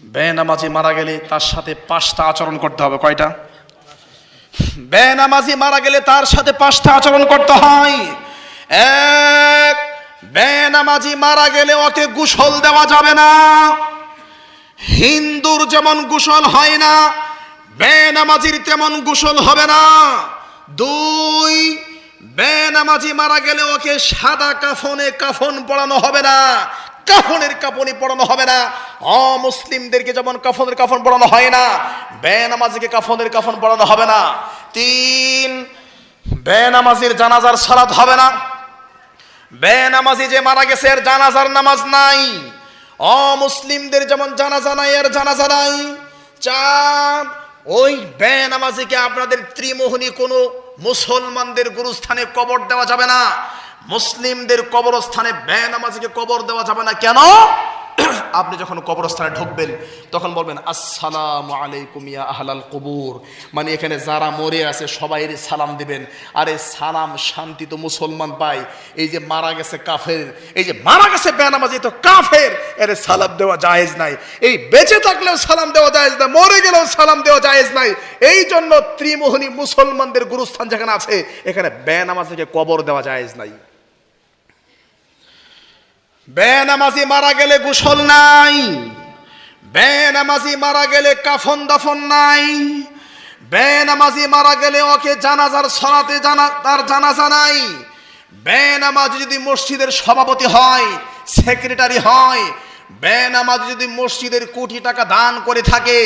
বেনামাজি মারা গেলে তার সাথে পাঁচটা আচরণ করতে হবে। কয়টা? বেনামাজি মারা গেলে তার সাথে পাঁচটা আচরণ করতে হয়। এক, বেনামাজি মারা গেলে ওকে গোসল দেওয়া যাবে না। হিন্দুর যেমন গোসল হয় না, বেনামাজির তেমন গোসল হবে না। দুই, বেনামাজি মারা গেলে ওকে সাদা কাফনে কাফন পড়ানো হবে না। কাফনের কাফনি পড়ানো হবে না। অমুসলিমদেরকে যেমন কাফনের কাফন পড়ানো হয় না, বেনামাজিকে কাফনের কাফন পড়ানো হবে না। তিন, বেনামাজির জানাজার সালাত হবে না। বেনামাজি যে মারা গেছে, এর জানাজার নামাজ নাই। অমুসলিমদের যেমন জানাজা নাই, এর জানাজা নাই। চার, ওই বেনামাজিকে আপনাদের ত্রিমোহনী কোনো মুসলমানদের গুরুস্থানে কবর দেওয়া যাবে না। মুসলিমদের কবরস্থানে বেনামাজিকে কবর দেওয়া যাবে না কেন? আপনি যখন কবরস্থানে ঢুকবেন, তখন বলবেন, আসসালাম আলাইকুম ইয়া আহলাল কবুর। মানে এখানে যারা মরে আছে, সবাই সালাম দিবেন। আরে সালাম, শান্তি তো মুসলমান পায়। এই যে মারা গেছে কাফের, এই যে মারা গেছে বেনামাজি তো কাফের, এর সালাম দেওয়া জায়েজ নাই। এই বেঁচে থাকলেও সালাম দেওয়া জায়েজ নাই, মরে গেলেও সালাম দেওয়া জায়েজ নাই। এই জন্য ত্রিমোহনী মুসলমানদের গুরুস্থান যেখানে আছে, এখানে বেনামাজিকে কবর দেওয়া জায়েজ নাই। বেনামাজি মারা গেলে গোসল নাই। বেনামাজি মারা গেলে কাফন দাফন নাই। বেনামাজি মারা গেলে ওকে জানাজার সরাতে জানা তার জানাজা নাই। বেনামাজি যদি মসজিদের সভাপতি হয়, সেক্রেটারি হয়, বেনামাজি যদি মসজিদের কোটি টাকা দান করে থাকে,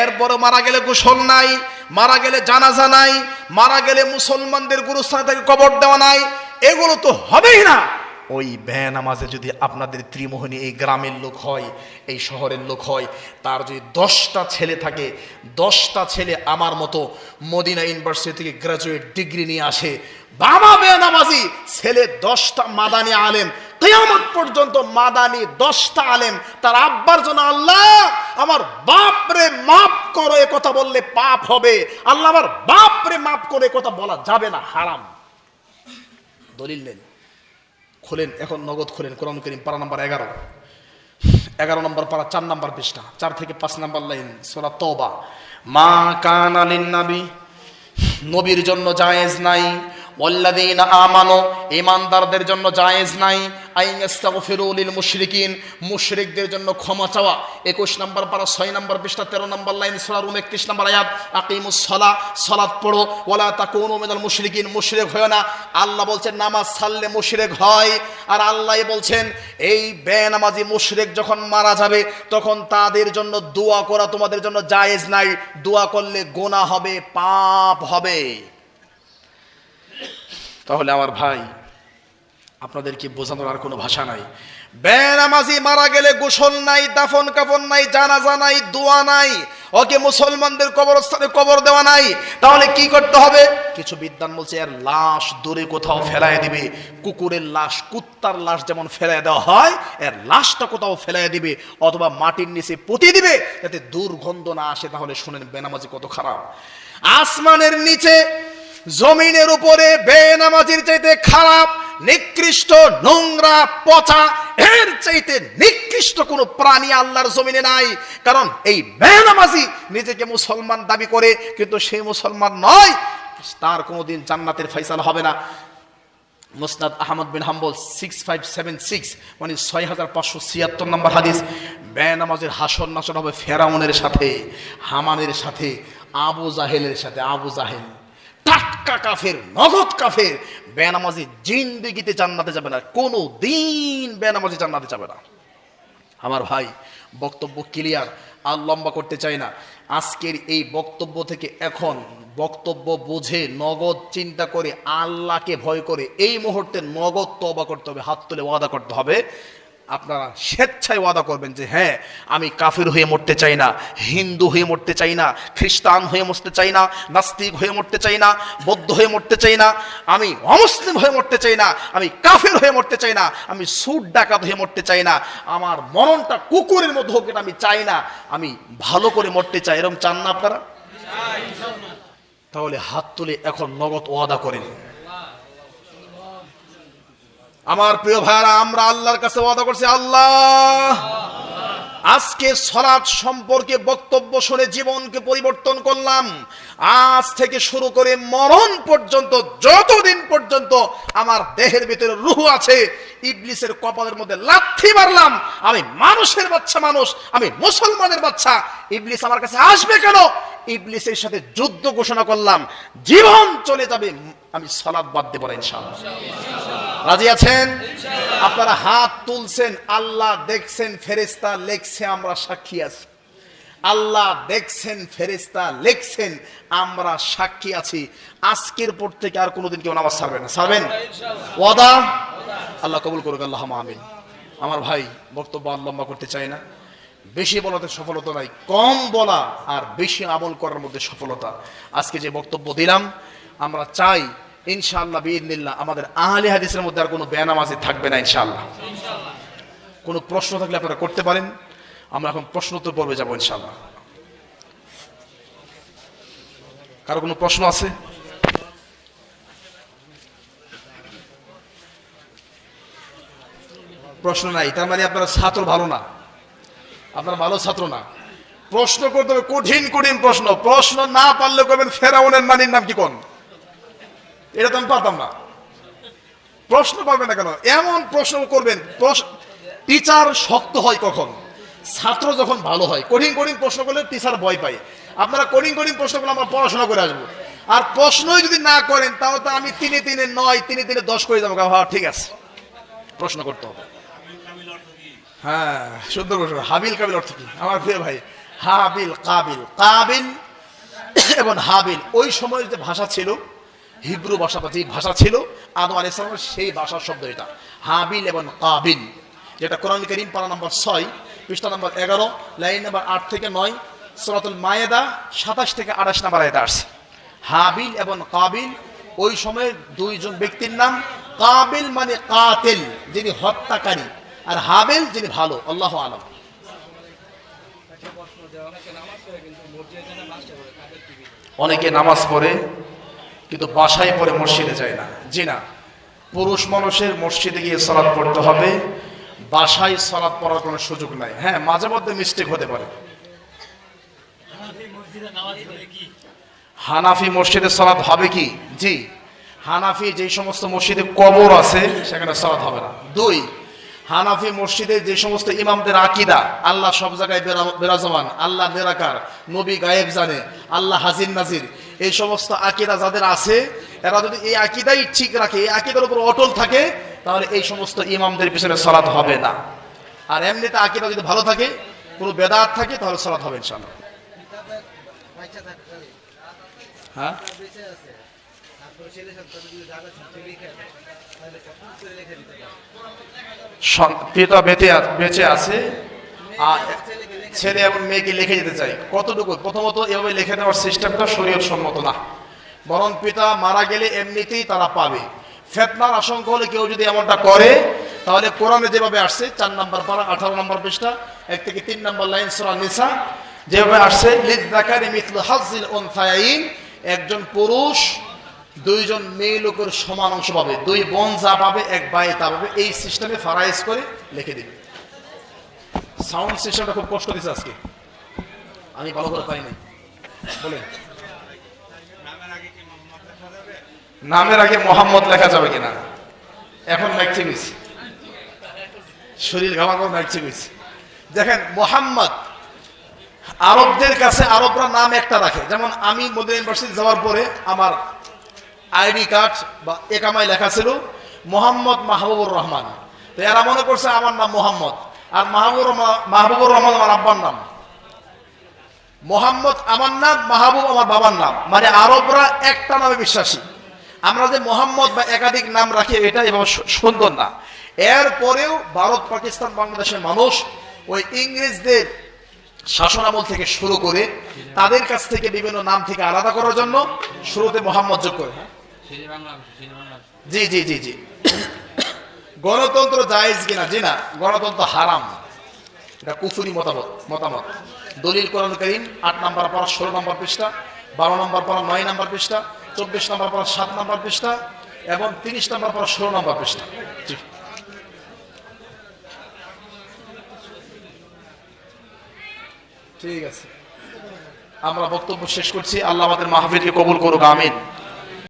এরপরও মারা গেলে গোসল নাই, মারা গেলে জানাজা নাই, মারা গেলে মুসলমানদের গুরুস্থানে তাকে কবর দেওয়া নাই, এগুলো তো হবেই না। ওই বেনামাজে যদি আপনাদের ত্রিমোহনী এই গ্রামের লোক হয়, এই শহরের লোক হয়, তার যদি দশটা ছেলে থাকে, দশটা ছেলে আমার মতো মদিনা ইউনিভার্সিটি থেকে গ্রাজুয়েট ডিগ্রি নিয়ে আসে, বাবা বেনামাজি, ছেলে দশটা মাদানি আলেম, কেয়ামত পর্যন্ত মাদানি দশটা আলেম, তার আব্বার জন্য আল্লাহ আমার বাপরে মাফ করো, এ কথা বললে পাপ হবে। আল্লাহ আমার বাপরে মাফ করে কথা বলা যাবে না, হারাম। দলিল নেন। খোলেন, এখন নগদ খোলেন, কোরআন করিম, পারা নাম্বার এগারো। এগারো নম্বর পারা, চার নম্বর পৃষ্ঠা, চার থেকে পাঁচ নম্বর লাইন, সোরা তবা মা কান আলিন নাবি নবীর জন্য জায়েজ নাই ওয়াল্লাযীন আমানু, ঈমানদারদের জন্য জায়েজ নাই, আইয়াস্তাগফিরু লিল মুশরিকিন, মুশরিকদের জন্য ক্ষমা চাওয়া। 21 নম্বর পারা 6 নম্বর পৃষ্ঠা 13 নম্বর লাইন, সূরা রুম 31 নম্বর আয়াত, আকিমুস সালা, সালাত পড়ো, ওয়ালা তাকুনু মিনাল মুশরিকিন, মুশরিক হয় না। আল্লাহ বলছেন, নামাজ ছাড়লে মুশরিক হয়। আর আল্লাহ বলছেন, এই বেনামাজি মুশরিক যখন মারা যাবে, তখন তাদের জন্য দোয়া করা তোমাদের জন্য জায়েজ নাই। দোয়া করলে গোনা হবে, পাপ হবে। তাহলে আমার ভাই, আপনাদেরকে বোঝানোর আর কোনো ভাষা নাই। বেনামাজি মারা গেলে গোসল নাই, দাফন কাফন নাই, জানাজা নাই, দোয়া নাই, ওকে মুসলমানদের কবরস্থানে কবর দেওয়া নাই, তাহলে কি করতে হবে? কিছু বিদ্যান বলছে, এর লাশ দূরে কোথাও ফেলায় দিবে। কুকুরের লাশ, কুত্তার লাশ যেমন ফেলায় দেওয়া হয়, এর লাশটা কোথাও ফেলায় দিবে। অথবা মাটির নিচে পুঁতে দিবে, যাতে দুর্গন্ধ না আসে, তাহলে শুনেন বেনামাজি কত খারাপ। আসমানের নিচে জমিনের উপরে বেনামাজির চাইতে খারাপ, নিকৃষ্ট, নোংরা, পচা, এর চাইতে নিকৃষ্ট কোনো প্রাণী আল্লাহর জমিনে নাই। কারণ এই বেনামাজি নিজেকে মুসলমান দাবি করে, কিন্তু সে মুসলমান নয়, তার কোনোদিন জান্নাতের ফয়সাল হবে না। Musnad Ahmad bin Hanbal six five seven six মানে ছয় হাজার পাঁচশো ছিয়াত্তর নম্বর হাদিস। বেনামাজের হাসর নাসর হবে ফেরাউনের সাথে হামানের সাথে, আবু জাহেলের সাথে, আবু জাহেল। টাটকা কাফের, নগদ কাফের, বেনামাজি জিন্দিগিতে জান্নাতে যাবে না। কোনো দিন বেনামাজি জান্নাতে যাবে না। আমার ভাই, বক্তব্য ক্লিয়ার আর লম্বা করতে চাই না। আজকের এই বক্তব্য থেকে এখন বক্তব্য বুঝে, নগদ চিন্তা করে, আল্লাহকে ভয় করে, এই মুহূর্তে নগদ তবা করতে হবে, হাত তুলে ওয়াদা করতে হবে। আপনারা স্বেচ্ছায় ওয়াদা করবেন যে হ্যাঁ আমি কাফির হয়ে মরতে চাই না, হিন্দু হয়ে মরতে চাই না, খ্রিস্টান হয়ে মরতে চাই না, নাস্তিক হয়ে মরতে চাই না, বৌদ্ধ হয়ে মরতে চাই না, আমি অমুসলিম হয়ে মরতে চাই না, আমি কাফের হয়ে মরতে চাই না, আমি সুট ডাকাত হয়ে মরতে চাই না, আমার মরণটা কুকুরের মধ্যে হোক এটা আমি চাই না, আমি ভালো করে মরতে চাই। এরকম চান না আপনারা? তাহলে হাত তুলে এখন নগদ ওয়াদা করেন। আমার প্রিয় ভাইরা আমরা আল্লাহর কাছে ওয়াদা করছি, আল্লাহ! আজকে সলাৎ সম্পর্কে বক্তব্য শুনে জীবনকে পরিবর্তন করলাম। আজ থেকে শুরু করে মরণ পর্যন্ত, যতদিন পর্যন্ত আমার দেহের ভিতরে রুহ আছে, ইবলিসের কপালের মধ্যে লাথি মারলাম, আমি মানুষের বাচ্চা মানুষ, আমি মুসলমানের বাচ্চা, ইবলিস আমার কাছে আসবে কেন? ইবলিসের সাথে যুদ্ধ ঘোষণা করলাম, জীবন চলে যাবে, আমি সলাৎ বাদ দেবো ইনশাআল্লাহ। রাজি আছেন? আপনারা হাত তুলছেন আল্লাহ দেখছেন ফেরেস্তা লেখছে আমরা সাক্ষী আছি। আল্লাহ দেখছেন ফেরেস্তা লেখছেন আমরা সাক্ষী আছি। আজকের পর থেকে আর কোনোদিন কেউ নামাজ ছাড়বেন না। ছাড়বেন? ওয়াদা? আল্লাহ কবুল করুক আল্লাহ আমিন। আমার ভাই বক্তব্য আর লম্বা করতে চাই না। বেশি বলাতে সফলতা নাই কম বলা আর বেশি আমল করার মধ্যে সফলতা। আজকে যে বক্তব্য দিলাম আমরা চাই ইনশাআল্লাহ বিদিনিল্লাহ আমাদের আহলে হাদিসের মধ্যে আর কোনো বেনামাজি থাকবে না ইনশাআল্লাহ। কোনো প্রশ্ন থাকলে আপনারা করতে পারেন আমরা এখন প্রশ্ন উত্তর পর্বে যাব ইনশাআল্লাহ। কারও কোনো প্রশ্ন আছে? প্রশ্ন নাই তার মানে আপনারা ছাত্র ভালো না। আপনারা ভালো ছাত্র না। প্রশ্ন করতে হবে কঠিন কঠিন প্রশ্ন। প্রশ্ন না পারলে করবেন ফেরাউনের নানির নাম কি কোন? এটা তো আমি পারতাম না। প্রশ্ন পারবেন না কেন? এমন প্রশ্ন করবেন টিচার শক্ত হয় কখন? ছাত্র যখন ভালো হয়, কঠিন কঠিন প্রশ্ন করলে টিচার ভয় পায়। আপনারা কঠিন কঠিন প্রশ্ন করলে আমরা পড়াশোনা করে আসব। আর প্রশ্নই যদি না করেন, তাহলে তো আমি তিনে তিনে নয়, তিনে তিনে দশ করে যাব। হ্যাঁ ঠিক আছে। প্রশ্ন করতে হবে। হ্যাঁ সুন্দর প্রশ্ন। হাবিল কাবিল অর্থ কি? আমার প্রিয় ভাই, হাবিল কাবিল। কাবিল এবং হাবিল। ওই সময়ের যে ভাষা ছিল হিব্রু ভাষা যে ভাষা ছিল আদম আলী ইসলামের সেই ভাষার শব্দ এটা। হাবিল এবং কাবিল যেটা কোরআন করিম পারা নম্বর ছয় পৃষ্ঠা নম্বর এগারো লাইন নম্বর আট থেকে নয় সরাতুল মায়েদা সাতাশ থেকে আঠাশ নম্বর আয়তা আসছে। হাবিল এবং কাবিল ওই সময়ের দুইজন ব্যক্তির নাম কাবিল মানে কাতেল যিনি হত্যাকারী আর হাবেল যিনি ভালো আল্লাহ আলম। অনেকে নামাজ পড়ে কিন্তু বাসায় পরে মসজিদে যায় না। জি না। পুরুষ মানুষের মসজিদে গিয়ে সালাদ পড়তে হবে। বাসায় সলাৎ পড়ার কোনো সুযোগ নাই। হ্যাঁ মাঝে মধ্যে মিস্টেক হতে পারে। হানাফি মসজিদে সলাৎ হবে কি? জি। হানাফি যে সমস্ত মসজিদে কবর আছে, সেখানে সলাৎ হবে না। দুই, হানাফি মসজিদে যে সমস্ত ইমামদের আকিদা, আল্লাহ সব জায়গায় বেরা- বিরাজমান, আল্লাহ নিরাকার নবী গায়েব জানে, আল্লাহ হাজির নাজির এই সমস্ত আকিদা যাদের আছে, এরা যদি এই আকিদাই ঠিক রাখে, এই আকিদার উপর অটল থাকে, তাহলে এই সমস্ত ইমামদের পিছনে সলাৎ হবে না। আর এমনিতে আকিদা যদি ভালো থাকে, কোনো বেদাত থাকে, তাহলে সলাৎ হবে ইনশাল্লাহ হ্যাঁ? বেঁচে আছে। আর ছেলে এবং মেয়েকে লিখে যেতে চাই। কতটুকু? প্রথমত এভাবে লিখে দেওয়ার সিস্টেমটা শরীয়ত সম্মত না। বরং পিতা মারা গেলে এমনিতেই তারা পাবে। ফেতনার আশঙ্কা হলে কেউ যদি এমনটা করে, তাহলে কোরআনে যেভাবে আসছে, চার নম্বর পারা, আঠারো নম্বর পৃষ্ঠা, এক থেকে তিন নম্বর লাইন সুরা নিসা, যেভাবে আসছে লিদ্দাকারি মিথলু হাজিল উনসায়াইন, একজন পুরুষ, দুইজন মেয়ে লোকের সমান অংশ পাবে। দুই বোন যা পাবে, এক ভাই তা পাবে। এই সিস্টেমে ফারাইজ করে লিখে দিবে। সাউন্ড সিস্টেমটা খুব কষ্ট দিচ্ছে আজকে। আমি ভালো করে পাই নাই। বলেন। নামের আগে মোহাম্মদ লেখা যাবে কিনা? এখন ম্যাকচে গেছি শরীর ঘামা করে ম্যাকচে গেছি দেখেন, মোহাম্মদ, আরবদের কাছে আরবরা নাম একটা রাখে। যেমন আমি মদিনা ইউনিভার্সিটি যাওয়ার পরে আমার আইডি কার্ড বা একামায় লেখা ছিল, মোহাম্মদ মাহবুবুর রহমান। তো এরা মনে করছে আমার নাম মোহাম্মদ। আর মাহবুব মাহবুবুর রহমান আমার আব্বার নাম। মোহাম্মদ আমার নাম মাহবুব আমার বাবার নাম। মানে আরবরা একটা নামে বিশ্বাসী। আমরা যে মোহাম্মদ বা একাধিক নাম রাখি এটা এভাবে সুন্দর না। এরপরেও ভারত পাকিস্তান বাংলাদেশের মানুষ ওই ইংরেজদের শাসনামল থেকে শুরু করে তাদের কাছ থেকে বিভিন্ন নাম থেকে আলাদা করার জন্য শুরুতে মোহাম্মদ যোগ করে। জি জি জি জি। গণতন্ত্র জায়েজ কিনা, জি না, গণতন্ত্র হারাম। এটা কুফুরি মতামত মতামত। দলিল কোরআন করিম, আট নম্বর পড়া, ষোলো নম্বর পৃষ্ঠা, বারো নম্বর পড়া, নয় নম্বর পৃষ্ঠা, চব্বিশ নম্বর পড়া, সাত নম্বর পৃষ্ঠা, এবং তিরিশ নম্বর পড়া, ষোলো নম্বর পৃষ্ঠা। ঠিক আছে। আমরা বক্তব্য শেষ করছি। আল্লাহ আমাদের মাহফিলকে কবুল করুক, আমিন।